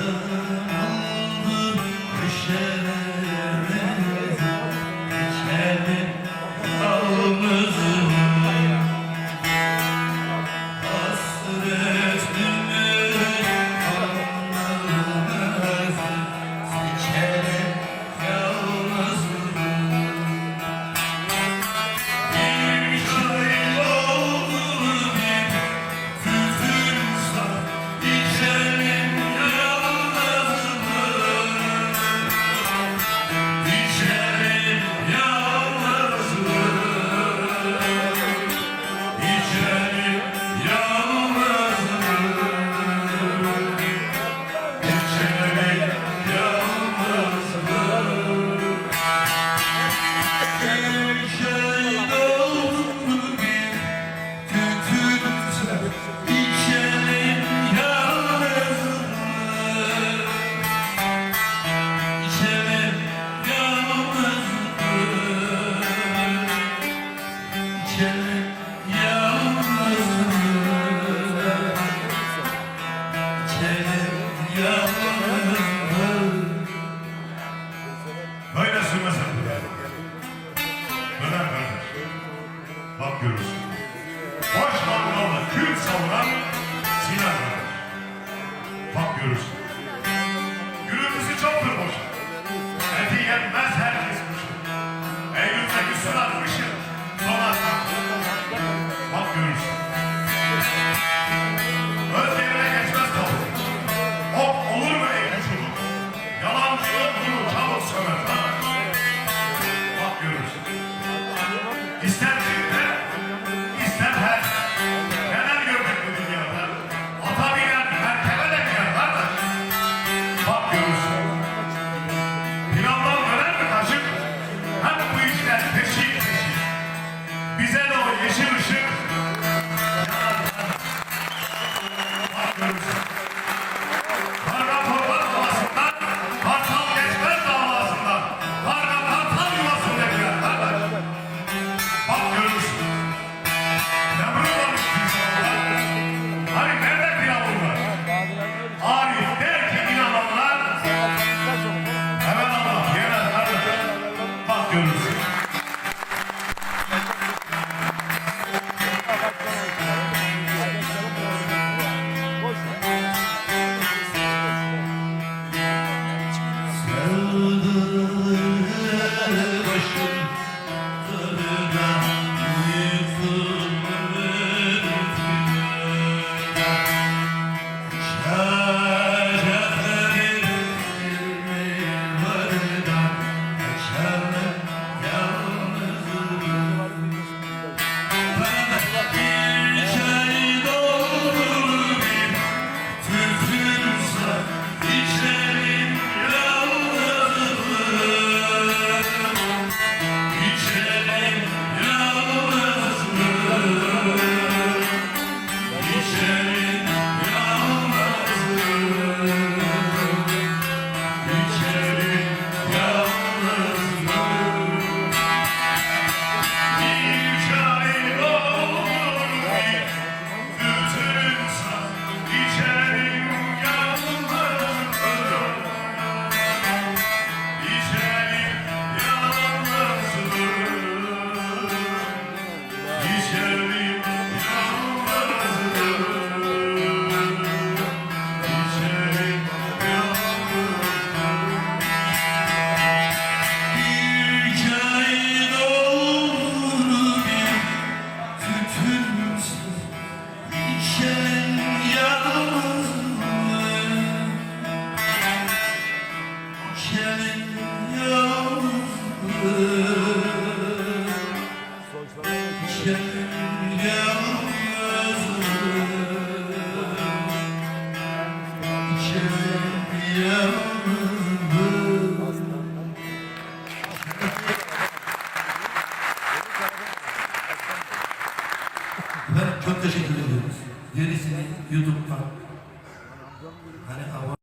love. görürsün. Baş parmağına kül savuran Sinan. Bak görürsün. Good. Ben çok teşekkür ediyorum. Gerisini YouTube'dan. Hani